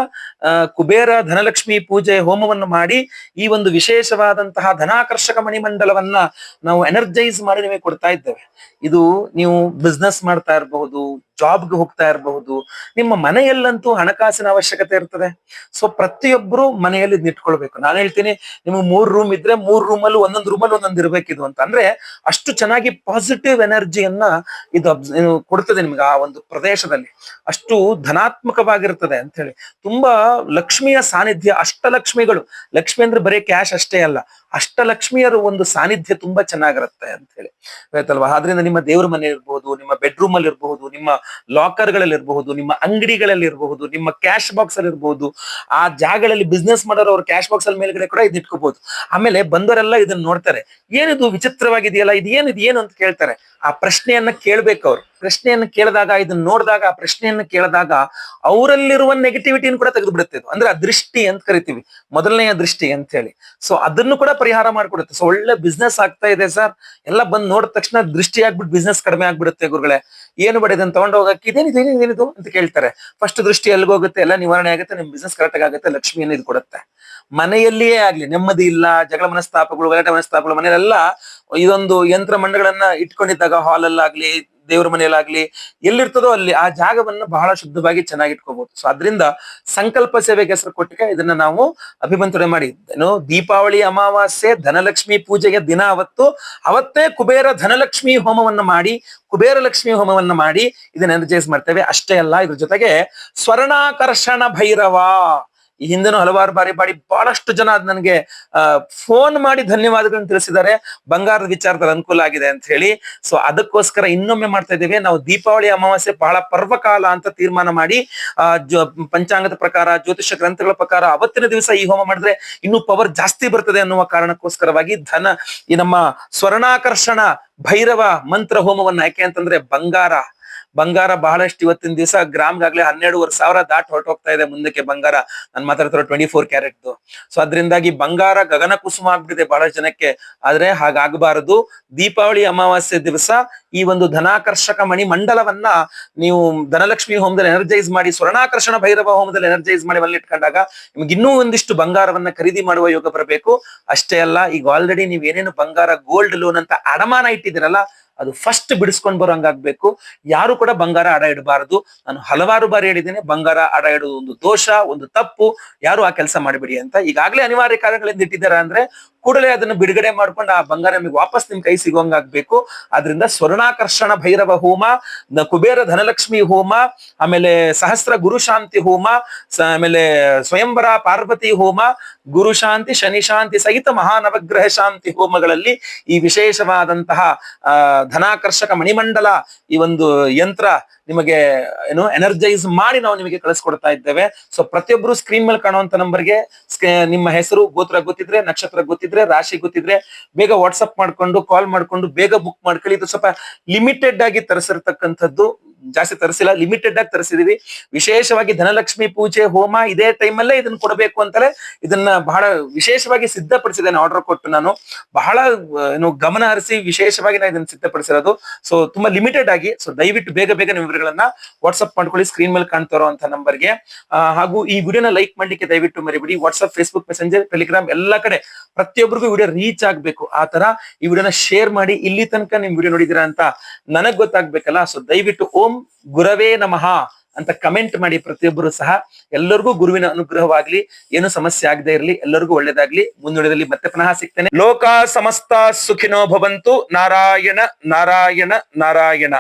ಕುಬೇರ ಧನಲಕ್ಷ್ಮಿ ಪೂಜೆ ಹೋಮವನ್ನು ಮಾಡಿ ಈ ಒಂದು ವಿಶೇಷವಾದಂತಹ ಧನಾಕರ್ಷಕ ಮಣಿಮಂಡಲವನ್ನ ನಾವು ಎನರ್ಜೈಸ್ ಮಾಡಿ ನಿಮಗೆ ಕೊಡ್ತಾ ಇದ್ದೇವೆ. ಇದು ನೀವು ಬಿಸ್ನೆಸ್ ಮಾಡ್ತಾ ಇರಬಹುದು, ಜಾಬ್ಗೆ ಹೋಗ್ತಾ ಇರಬಹುದು, ನಿಮ್ಮ ಮನೆಯಲ್ಲಂತೂ ಹಣಕಾಸಿನ ಅವಶ್ಯಕತೆ ಇರ್ತದೆ. ಸೊ ಪ್ರತಿಯೊಬ್ಬರು ಮನೆಯಲ್ಲಿ ನಿಟ್ಕೊಳ್ಬೇಕು ನಾನು ಹೇಳ್ತೀನಿ, ನಿಮಗೆ ಮೂರ್ ರೂಮ್ ಇದ್ರೆ ಮೂರ್ ರೂಮ್ ಅಲ್ಲಿ ಒಂದೊಂದು ರೂಮಲ್ಲಿ ಒಂದೊಂದು ಇರ್ಬೇಕಿದು ಅಂತ. ಅಂದ್ರೆ ಅಷ್ಟು ಚೆನ್ನಾಗಿ ಪಾಸಿಟಿವ್ ಎನರ್ಜಿಯನ್ನ ಇದು ಕೊಡ್ತದೆ ನಿಮ್ಗೆ ಆ ಒಂದು ಪ್ರದೇಶದಲ್ಲಿ. ಅಷ್ಟು ಧನಾತ್ಮಕವಾಗಿರ್ತದೆ ಅಂತ ಹೇಳಿ. ತುಂಬಾ ಲಕ್ಷ್ಮಿಯ ಸಾನ್ನಿಧ್ಯ, ಅಷ್ಟಲಕ್ಷ್ಮಿಗಳು. ಲಕ್ಷ್ಮಿ ಅಂದ್ರೆ ಬರೀ ಕ್ಯಾಶ್ ಅಷ್ಟೇ ಅಲ್ಲ. ಅಷ್ಟಲಕ್ಷ್ಮಿಯರ ಒಂದು ಸಾನ್ನಿಧ್ಯ ತುಂಬಾ ಚೆನ್ನಾಗಿರುತ್ತೆ ಅಂತ ಹೇಳಿ. ಆಯ್ತಲ್ವಾ? ಆದ್ರಿಂದ ನಿಮ್ಮ ದೇವ್ರ ಮನೆ ಇರಬಹುದು ನಿಮ್ಮ ಬೆಡ್ರೂಮ್ ಅಲ್ಲಿ ಇರಬಹುದು, ನಿಮ್ಮ ಲಾಕರ್ಗಳಲ್ಲಿ ಇರಬಹುದು, ನಿಮ್ಮ ಅಂಗಡಿಗಳಲ್ಲಿ ಇರಬಹುದು, ನಿಮ್ಮ ಕ್ಯಾಶ್ ಬಾಕ್ಸ್ ಅಲ್ಲಿ ಇರಬಹುದು ಆ ಜಾಗಗಳಲ್ಲಿ ಬಿಸ್ನೆಸ್ ಮಾಡೋರು ಅವ್ರ ಕ್ಯಾಶ್ ಬಾಕ್ಸ್ ಅಲ್ಲಿ ಮೇಲ್ಗಡೆ ಕೂಡ ಇದನ್ನ ಇಟ್ಕೋಬಹುದು ಆಮೇಲೆ ಬಂದವರೆಲ್ಲ ಇದನ್ನ ನೋಡ್ತಾರೆ. ಏನಿದು ವಿಚಿತ್ರವಾಗಿದೆಯಲ್ಲ ಇದು ಏನಿದು ಏನು ಅಂತ ಕೇಳ್ತಾರೆ. ಆ ಪ್ರಶ್ನೆಯನ್ನ ಕೇಳ್ಬೇಕು ಅವ್ರು. ಪ್ರಶ್ನೆಯನ್ನ ಕೇಳಿದಾಗ, ಇದನ್ನ ನೋಡಿದಾಗ, ಆ ಪ್ರಶ್ನೆಯನ್ನ ಕೇಳಿದಾಗ ಅವರಲ್ಲಿರುವ ನೆಗೆಟಿವಿಟಿಯನ್ನು ಕೂಡ ತೆಗೆದು ಬಿಡುತ್ತೆ ಆ ದೃಷ್ಟಿ ಅಂತ ಕರಿತೀವಿ. ಮೊದಲನೆಯ ದೃಷ್ಟಿ ಅಂತ ಹೇಳಿ ಸೊ ಅದನ್ನು ಕೂಡ ಪರಿಹಾರ ಮಾಡ್ಕೊಡುತ್ತೆ. ಸೊ ಒಳ್ಳೆ ಬಿಸ್ನೆಸ್ ಆಗ್ತಾ ಇದೆ ಸರ್. ಎಲ್ಲ ಬಂದ್ ನೋಡಿದ ತಕ್ಷಣ ದೃಷ್ಟಿ ಆಗ್ಬಿಟ್ಟು ಬಿಸ್ನೆಸ್ ಕಡಿಮೆ ಆಗ್ಬಿಡುತ್ತೆ ಗುರುಗಳೇ. ಏನು ಬೇಡ ತಗೊಂಡು ಹೋಗಕ್ಕೆ ಇದೇನಿದು ಏನಿದು ಅಂತ ಕೇಳ್ತಾರೆ. ಫಸ್ಟ್ ದೃಷ್ಟಿ ಎಲ್ಲಿಗೋಗುತ್ತೆ ಎಲ್ಲ ನಿವಾರಣೆ ಆಗುತ್ತೆ ನಿಮ್ ಬಿಸ್ನೆಸ್ ಕರೆಕ್ಟ್ ಆಗುತ್ತೆ, ಲಕ್ಷ್ಮಿಯನ್ನು ಇದು ಕೊಡುತ್ತೆ. ಮನೆಯಲ್ಲಿಯೇ ಆಗ್ಲಿ, ನೆಮ್ಮದಿ ಇಲ್ಲ, ಜಗಳ ಮನಸ್ತಾಪಗಳು, ಗಲಾಟೆ ಮನಸ್ತಾಪಗಳು, ಮನೆಯಲ್ಲೆಲ್ಲ ಇದೊಂದು ಯಂತ್ರ ಮಂಡಗಳನ್ನ ಇಟ್ಕೊಂಡಿದ್ದಾಗ ಹಾಲ್ ಅಲ್ಲಾಗ್ಲಿ ದೇವ್ರ ಮನೆಯಲ್ಲಾಗ್ಲಿ ಎಲ್ಲಿರ್ತದೋ ಅಲ್ಲಿ ಆ ಜಾಗವನ್ನ ಬಹಳ ಶುದ್ಧವಾಗಿ ಚೆನ್ನಾಗಿಟ್ಕೋಬಹುದು ಸೊ ಅದರಿಂದ ಸಂಕಲ್ಪ ಸೇವೆಗೆ ಹೆಸರು ಕೊಟ್ಟಿಗೆ ಇದನ್ನ ನಾವು ಅಭಿಮಂತ್ರಣೆ ಮಾಡಿ. ಏನು ದೀಪಾವಳಿ, ಅಮಾವಾಸ್ಯೆ, ಧನಲಕ್ಷ್ಮಿ ಪೂಜೆಗೆ ದಿನ ಅವತ್ತು ಅವತ್ತೇ ಕುಬೇರ ಧನಲಕ್ಷ್ಮಿ ಹೋಮವನ್ನ ಮಾಡಿ, ಕುಬೇರ ಲಕ್ಷ್ಮಿ ಹೋಮವನ್ನ ಮಾಡಿ ಇದನ್ನ ಎನರ್ಜೈಸ್ ಮಾಡ್ತೇವೆ. ಅಷ್ಟೇ ಅಲ್ಲ, ಇದ್ರ ಜೊತೆಗೆ ಸ್ವರ್ಣಾಕರ್ಷಣ ಭೈರವ. ಈ ಹಿಂದೆನೂ ಹಲವಾರು ಬಾರಿ ಬಾರಿ ಬಹಳಷ್ಟು ಜನ ಅದ್ ನನಗೆ ಫೋನ್ ಮಾಡಿ ಧನ್ಯವಾದಗಳನ್ನು ತಿಳಿಸಿದ್ದಾರೆ. ಬಂಗಾರದ ವಿಚಾರದಲ್ಲಿ ಅನುಕೂಲ ಆಗಿದೆ ಅಂತ ಹೇಳಿ. ಸೊ ಅದಕ್ಕೋಸ್ಕರ ಇನ್ನೊಮ್ಮೆ ಮಾಡ್ತಾ ಇದ್ದೇವೆ. ನಾವು ದೀಪಾವಳಿ ಅಮಾವಾಸ್ಯೆ ಬಹಳ ಪರ್ವಕಾಲ ಅಂತ ತೀರ್ಮಾನ ಮಾಡಿ ಪಂಚಾಂಗದ ಪ್ರಕಾರ ಜ್ಯೋತಿಷ ಗ್ರಂಥಗಳ ಪ್ರಕಾರ ಅವತ್ತಿನ ದಿವಸ ಈ ಹೋಮ ಮಾಡಿದ್ರೆ ಇನ್ನೂ ಪವರ್ ಜಾಸ್ತಿ ಬರ್ತದೆ ಅನ್ನುವ ಕಾರಣಕ್ಕೋಸ್ಕರವಾಗಿ ಧನ, ಈ ನಮ್ಮ ಸ್ವರ್ಣಾಕರ್ಷಣ ಭೈರವ ಮಂತ್ರ ಹೋಮವನ್ನು ಯಾಕೆ ಅಂತಂದ್ರೆ ಬಂಗಾರ ಬಂಗಾರ ಬಹಳಷ್ಟು ಇವತ್ತಿನ ದಿವಸ ಗ್ರಾಮ್ಗಾಗ್ಲೇ ಹನ್ನೆರಡುವರೆ ಸಾವಿರ ದಾಟ್ ಹೊರಟೋಗ್ತಾ ಇದೆ ಮುಂದಕ್ಕೆ ಬಂಗಾರ. ನಾನು ಮಾತಾಡ್ತಿರೋ ಟ್ವೆಂಟಿ ಫೋರ್ ಕ್ಯಾರೆಟ್ದು ಸೊ ಅದರಿಂದಾಗಿ ಬಂಗಾರ ಗಗನ ಕುಸುಮ ಆಗ್ಬಿಟ್ಟಿದೆ ಬಹಳಷ್ಟು ಜನಕ್ಕೆ. ಆದ್ರೆ ಹಾಗಾಗಬಾರದು. ದೀಪಾವಳಿ ಅಮಾವಾಸ್ಯೆ ದಿವಸ ಈ ಒಂದು ಧನಾಕರ್ಷಕ ಮಣಿ ಮಂಡಲವನ್ನ ನೀವು ಧನಲಕ್ಷ್ಮಿ ಹೋಮದಲ್ಲಿ ಎನರ್ಜೈಸ್ ಮಾಡಿ, ಸ್ವರ್ಣಾಕರ್ಷಣ ಭೈರವ ಹೋಮದಲ್ಲಿ ಎನರ್ಜೈಸ್ ಮಾಡಿ ಅಲ್ಲಿ ಇಟ್ಕೊಂಡಾಗ ನಿಮ್ಗೆ ಇನ್ನೂ ಒಂದಿಷ್ಟು ಬಂಗಾರವನ್ನ ಖರೀದಿ ಮಾಡುವ ಯೋಗ ಬರಬೇಕು. ಅಷ್ಟೇ ಅಲ್ಲ, ಈಗ ಆಲ್ರೆಡಿ ನೀವು ಏನೇನು ಬಂಗಾರ ಗೋಲ್ಡ್ ಲೋನ್ ಅಂತ ಅಡಮಾನ ಇಟ್ಟಿದ್ದೀರಲ್ಲ ಅದು ಫಸ್ಟ್ ಬಿಡಿಸ್ಕೊಂಡ್ ಬರೋಂಗಾಗ್ಬೇಕು. ಯಾರು ಕೂಡ ಬಂಗಾರ ಅಡ ಇಡಬಾರದು. ನಾನು ಹಲವಾರು ಬಾರಿ ಹೇಳಿದ್ದೇನೆ, ಬಂಗಾರ ಅಡ ಇಡೋದು ಒಂದು ದೋಷ, ಒಂದು ತಪ್ಪು. ಯಾರು ಆ ಕೆಲಸ ಮಾಡಬೇಡಿ ಅಂತ. ಈಗಾಗಲೇ ಅನಿವಾರ್ಯ ಕಾರಣಗಳಿಂದ ಇಟ್ಟಿದ್ದಾರೆ ಅಂದ್ರೆ ಕೂಡಲೇ ಅದನ್ನು ಬಿಡುಗಡೆ ಮಾಡ್ಕೊಂಡು ಆ ಬಂಗಾರ ನಿಮಗೆ ವಾಪಸ್ ನಿಮ್ ಕೈ ಸಿಗೋಂಗಾಗ್ಬೇಕು ಅದರಿಂದ ಸ್ವರ್ಣಾಕರ್ಷಣ ಭೈರವ ಹೋಮ, ನ- ಕುಬೇರ ಧನಲಕ್ಷ್ಮಿ ಹೋಮ, ಆಮೇಲೆ ಸಹಸ್ರ ಗುರು ಶಾಂತಿ ಹೋಮ ಆಮೇಲೆ ಸ್ವಯಂವರ ಪಾರ್ವತಿ ಹೋಮ, ಗುರು ಶಾಂತಿ, ಶನಿ ಶಾಂತಿ ಸಹಿತ ಮಹಾನವಗ್ರಹ ಶಾಂತಿ ಹೋಮಗಳಲ್ಲಿ ಈ ವಿಶೇಷವಾದಂತಹ ಧನಾಕರ್ಷಕ ಮಣಿಮಂಡಲ ಈ ಒಂದು ಯಂತ್ರ ನಿಮಗೆ ಏನು ಎನರ್ಜೈಸ್ ಮಾಡಿ ನಾವು ನಿಮಗೆ ಕಳಿಸ್ಕೊಡ್ತಾ ಇದ್ದೇವೆ. ಸೊ ಪ್ರತಿಯೊಬ್ಬರು ಸ್ಕ್ರೀನ್ ಮೇಲೆ ಕಾಣುವಂತ ನಂಬರ್ಗೆ ನಿಮ್ಮ ಹೆಸರು, ಗೋತ್ರ ಗೊತ್ತಿದ್ರೆ, ನಕ್ಷತ್ರ ಗೊತ್ತಿದ್ರೆ, ರಾಶಿ ಗೊತ್ತಿದ್ರೆ, ಬೇಗ ವಾಟ್ಸಪ್ ಮಾಡ್ಕೊಂಡು ಕಾಲ್ ಮಾಡ್ಕೊಂಡು, ಬೇಗ ಬುಕ್ ಮಾಡ್ಕೊಳ್ಳಿ. ಇದು ಸ್ವಲ್ಪ ಲಿಮಿಟೆಡ್ ಆಗಿ ತರಿಸಿರ್ತಕ್ಕಂಥದ್ದು. ಜಾಸ್ತಿ ತರಿಸಿಲ್ಲ ಲಿಮಿಟೆಡ್ ಆಗಿ ತರಿಸಿದೀವಿ. ವಿಶೇಷವಾಗಿ ಧನಲಕ್ಷ್ಮಿ ಪೂಜೆ, ಹೋಮ, ಇದೇ ಟೈಮಲ್ಲೇ ಇದನ್ನ ಕೊಡಬೇಕು ಅಂತಲೇ ಇದನ್ನ ಬಹಳ ವಿಶೇಷವಾಗಿ ಸಿದ್ಧಪಡಿಸಿದ್ದೇನೆ ಆರ್ಡರ್ ಕೊಟ್ಟು ನಾನು. ಬಹಳ ಏನು ಗಮನ ಹರಿಸಿ ವಿಶೇಷವಾಗಿ ನಾನು ಇದನ್ನ ಸಿದ್ಧಪಡಿಸಿರೋದು. ಸೊ ತುಂಬಾ ಲಿಮಿಟೆಡ್ ಆಗಿ ಸೊ ದಯವಿಟ್ಟು ಬೇಗ ಬೇಗ ನಿಮ್ಮ ವಿವರಗಳನ್ನ ವಾಟ್ಸ್ಆಪ್ ಮಾಡ್ಕೊಳ್ಳಿ ಸ್ಕ್ರೀನ್ ಮೇಲೆ ಕಾಣ್ತಾ ಅಂತ ನಂಬರ್ಗೆ ಹಾಗೂ ಈ ವಿಡಿಯೋನ ಲೈಕ್ ಮಾಡ್ಲಿಕ್ಕೆ ದಯವಿಟ್ಟು ಮರಿಬಿಡಿ. ವಾಟ್ಸ್ಆಪ್ ಫೇಸ್ಬುಕ್ ಮೆಸೆಂಜರ್ ಟೆಲಿಗ್ರಾಮ್ ಎಲ್ಲಾ ಕಡೆ ಪ್ರತಿಯೊಬ್ಬರಿಗೂ ವಿಡಿಯೋ ರೀಚ್ ಆಗ್ಬೇಕು. ಆ ತರ ಈ ವಿಡಿಯೋನ ಶೇರ್ ಮಾಡಿ ಇಲ್ಲಿ ತನಕ ನಿಮ್ ವಿಡಿಯೋ ನೋಡಿದಿರ ಅಂತ ನನಗ್ ಗೊತ್ತಾಗ್ಬೇಕಲ್ಲ. ಸೊ ದಯವಿಟ್ಟು ಓಂ ಗುರವೇ ನಮಃ ಅಂತ ಕಮೆಂಟ್ ಮಾಡಿ ಪ್ರತಿಯೊಬ್ಬರು ಸಹ ಎಲ್ಲರಿಗೂ ಗುರುವಿನ ಅನುಗ್ರಹವಾಗ್ಲಿ, ಏನು ಸಮಸ್ಯೆ ಆಗದೆ ಇರಲಿ, ಎಲ್ಲರಿಗೂ ಒಳ್ಳೇದಾಗ್ಲಿ. ಮುಂದುವರೆದಲ್ಲಿ ಮತ್ತೆ ಪುನಃ ಸಿಗ್ತೇನೆ. ಲೋಕ ಸಮಸ್ತ ಸುಖಿನೋ ಭವಂತು. ನಾರಾಯಣ ನಾರಾಯಣ ನಾರಾಯಣ.